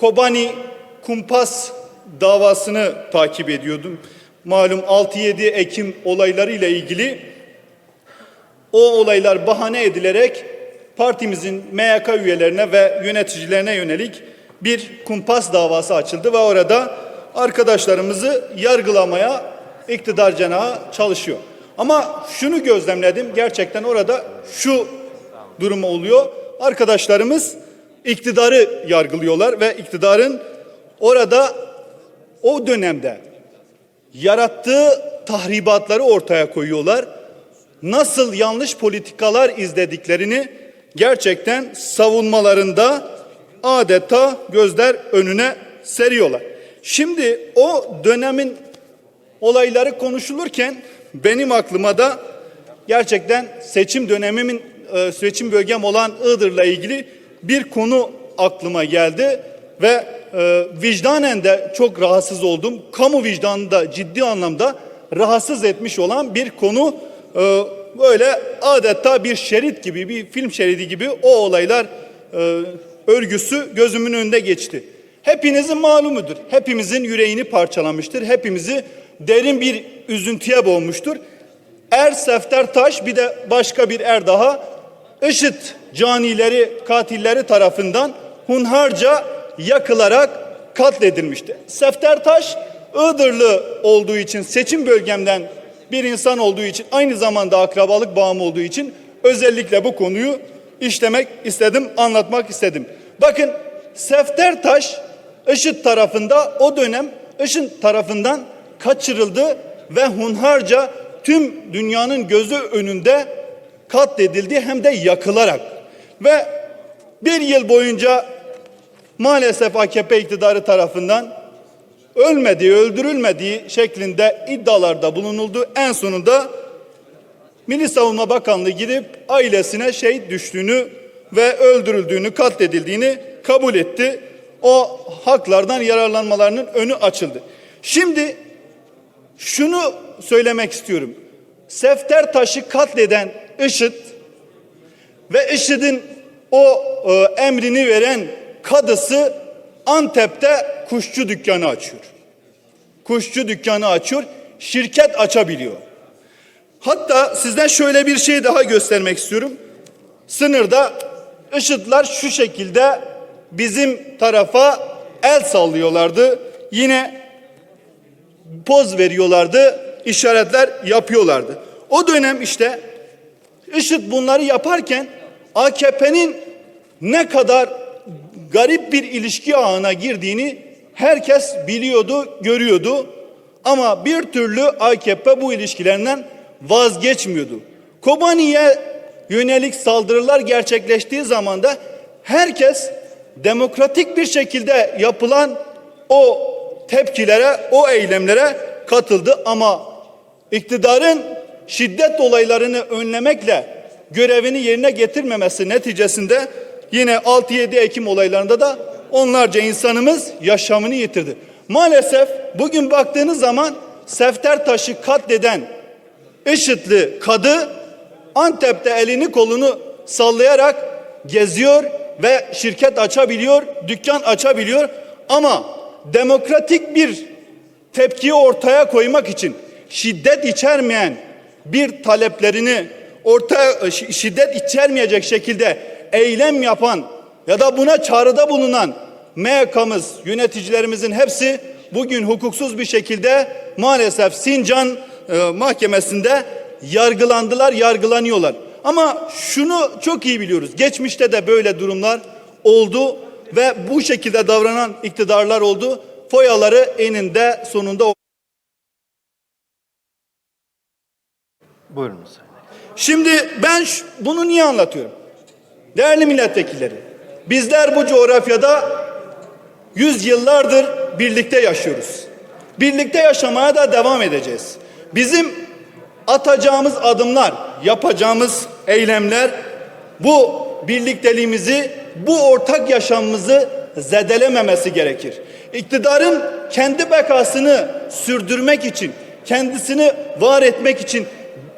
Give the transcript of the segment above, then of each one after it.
Kobani kumpas davasını takip ediyordum. Malum 6-7 Ekim olayları ile ilgili o olaylar bahane edilerek partimizin MYK üyelerine ve yöneticilerine yönelik bir kumpas davası açıldı ve orada arkadaşlarımızı yargılamaya iktidar cenahı çalışıyor. Ama şunu gözlemledim gerçekten orada şu durum oluyor. Arkadaşlarımız iktidarı yargılıyorlar ve iktidarın orada o dönemde yarattığı tahribatları ortaya koyuyorlar. Nasıl yanlış politikalar izlediklerini gerçekten savunmalarında adeta gözler önüne seriyorlar. Şimdi o dönemin olayları konuşulurken benim aklıma da gerçekten seçim dönemimin e, seçim bölgem olan Iğdır'la ilgili bir konu aklıma geldi ve e, vicdanen de çok rahatsız oldum. Kamu vicdanını da ciddi anlamda rahatsız etmiş olan bir konu e, böyle adeta bir şerit gibi bir film şeridi gibi o olaylar e, örgüsü gözümün önünde geçti. Hepinizin malumudur. Hepimizin yüreğini parçalamıştır. Hepimizi derin bir üzüntüye boğmuştur. Er Sefter Taş bir de başka bir er daha IŞİD canileri, katilleri tarafından hunharca yakılarak katledilmişti. Sefter Taş Iğdırlı olduğu için seçim bölgemden bir insan olduğu için aynı zamanda akrabalık bağım olduğu için özellikle bu konuyu işlemek istedim, anlatmak istedim. Bakın Sefter Taş IŞİD tarafında o dönem IŞİD tarafından kaçırıldı ve hunharca tüm dünyanın gözü önünde katledildi hem de yakılarak. Ve bir yıl boyunca maalesef AKP iktidarı tarafından ölmediği, öldürülmediği şeklinde iddialarda bulunuldu. En sonunda Milli Savunma Bakanlığı gidip ailesine şehit düştüğünü ve öldürüldüğünü, katledildiğini kabul etti. O haklardan yararlanmalarının önü açıldı. Şimdi şunu söylemek istiyorum. Sefter taşı katleden IŞİD ve IŞİD'in o e, emrini veren kadısı Antep'te kuşçu dükkanı açıyor. Kuşçu dükkanı açıyor, şirket açabiliyor. Hatta sizden şöyle bir şey daha göstermek istiyorum. Sınırda IŞİD'ler şu şekilde bizim tarafa el sallıyorlardı. Yine poz veriyorlardı, işaretler yapıyorlardı. O dönem işte IŞİD bunları yaparken AKP'nin ne kadar garip bir ilişki ağına girdiğini herkes biliyordu, görüyordu. Ama bir türlü AKP bu ilişkilerinden vazgeçmiyordu. Kobani'ye yönelik saldırılar gerçekleştiği zaman da herkes demokratik bir şekilde yapılan o tepkilere, o eylemlere katıldı ama iktidarın şiddet olaylarını önlemekle görevini yerine getirmemesi neticesinde yine 6-7 Ekim olaylarında da onlarca insanımız yaşamını yitirdi. Maalesef bugün baktığınız zaman Sefter Taşı katleden IŞİD'li kadı Antep'te elini kolunu sallayarak geziyor ve şirket açabiliyor, dükkan açabiliyor ama demokratik bir tepkiyi ortaya koymak için şiddet içermeyen bir taleplerini ortaya şiddet içermeyecek şekilde eylem yapan ya da buna çağrıda bulunan MYK'mız, yöneticilerimizin hepsi bugün hukuksuz bir şekilde maalesef Sincan e, mahkemesinde yargılandılar, yargılanıyorlar. Ama şunu çok iyi biliyoruz. Geçmişte de böyle durumlar oldu ve bu şekilde davranan iktidarlar oldu. Foyaları eninde sonunda Buyurun Sayın. Şimdi ben bunu niye anlatıyorum? Değerli milletvekilleri, bizler bu coğrafyada yüzyıllardır birlikte yaşıyoruz. Birlikte yaşamaya da devam edeceğiz. Bizim atacağımız adımlar, yapacağımız eylemler bu birlikteliğimizi, bu ortak yaşamımızı zedelememesi gerekir. İktidarın kendi bekasını sürdürmek için, kendisini var etmek için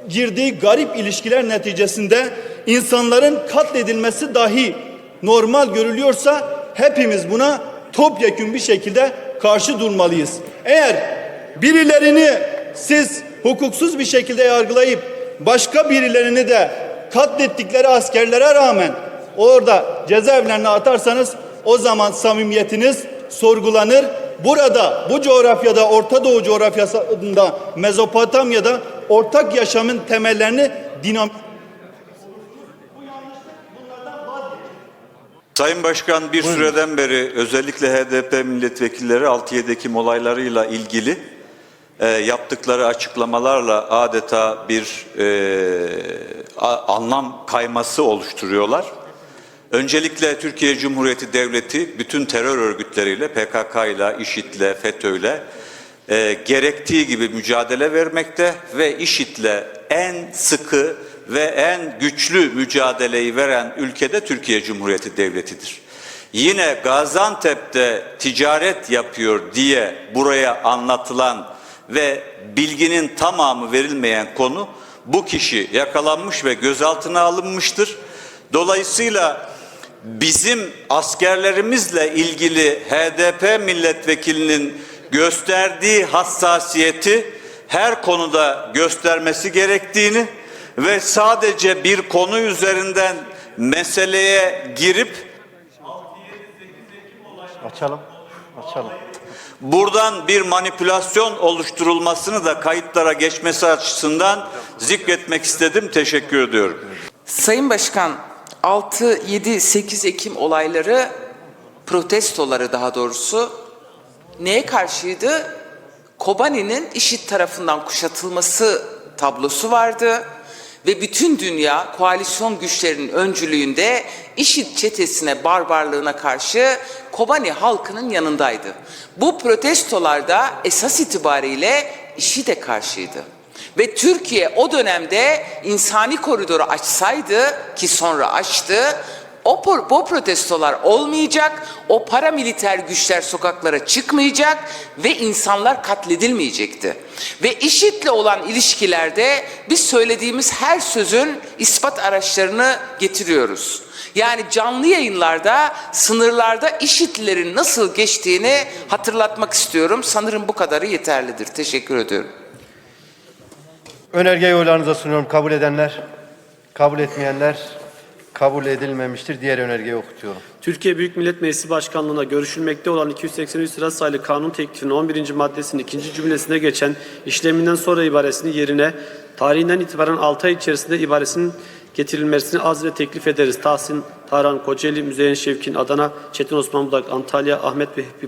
girdiği garip ilişkiler neticesinde insanların katledilmesi dahi normal görülüyorsa hepimiz buna topyekün bir şekilde karşı durmalıyız. Eğer birilerini siz hukuksuz bir şekilde yargılayıp başka birilerini de katlettikleri askerlere rağmen orada cezaevlerine atarsanız o zaman samimiyetiniz sorgulanır. Burada bu coğrafyada Orta Doğu coğrafyasında Mezopotamya'da ortak yaşamın temellerini dinamik Sayın Başkan bir süreden beri özellikle HDP milletvekilleri 6-7 Ekim olaylarıyla ilgili e, yaptıkları açıklamalarla adeta bir e, a- anlam kayması oluşturuyorlar. Öncelikle Türkiye Cumhuriyeti Devleti bütün terör örgütleriyle, PKK ile, IŞİD'le, FETÖ'yle e, gerektiği gibi mücadele vermekte ve IŞİD'le en sıkı ve en güçlü mücadeleyi veren ülkede Türkiye Cumhuriyeti Devleti'dir. Yine Gaziantep'te ticaret yapıyor diye buraya anlatılan ve bilginin tamamı verilmeyen konu bu kişi yakalanmış ve gözaltına alınmıştır. Dolayısıyla bizim askerlerimizle ilgili HDP milletvekilinin gösterdiği hassasiyeti her konuda göstermesi gerektiğini ve sadece bir konu üzerinden meseleye girip Açalım. Açalım. buradan bir manipülasyon oluşturulmasını da kayıtlara geçmesi açısından zikretmek istedim. Teşekkür ediyorum. Sayın Başkan, 6, 7, 8 Ekim olayları, protestoları daha doğrusu neye karşıydı? Kobani'nin IŞİD tarafından kuşatılması tablosu vardı ve bütün dünya koalisyon güçlerinin öncülüğünde IŞİD çetesine barbarlığına karşı Kobani halkının yanındaydı. Bu protestolarda esas itibariyle IŞİD'e karşıydı. Ve Türkiye o dönemde insani koridoru açsaydı ki sonra açtı, o, o protestolar olmayacak, o paramiliter güçler sokaklara çıkmayacak ve insanlar katledilmeyecekti. Ve IŞİD'le olan ilişkilerde biz söylediğimiz her sözün ispat araçlarını getiriyoruz. Yani canlı yayınlarda sınırlarda IŞİD'lerin nasıl geçtiğini hatırlatmak istiyorum. Sanırım bu kadarı yeterlidir. Teşekkür ediyorum. Önergeyi oylarınıza sunuyorum. Kabul edenler, kabul etmeyenler kabul edilmemiştir. Diğer önergeyi okutuyorum. Türkiye Büyük Millet Meclisi Başkanlığı'na görüşülmekte olan 283 sıra sayılı kanun teklifinin 11. maddesinin ikinci cümlesine geçen işleminden sonra ibaresini yerine tarihinden itibaren 6 ay içerisinde ibaresinin getirilmesini az ve teklif ederiz. Tahsin Tarhan, Kocaeli, Müzeyyen Şevkin, Adana, Çetin Osman Budak, Antalya, Ahmet Vehbi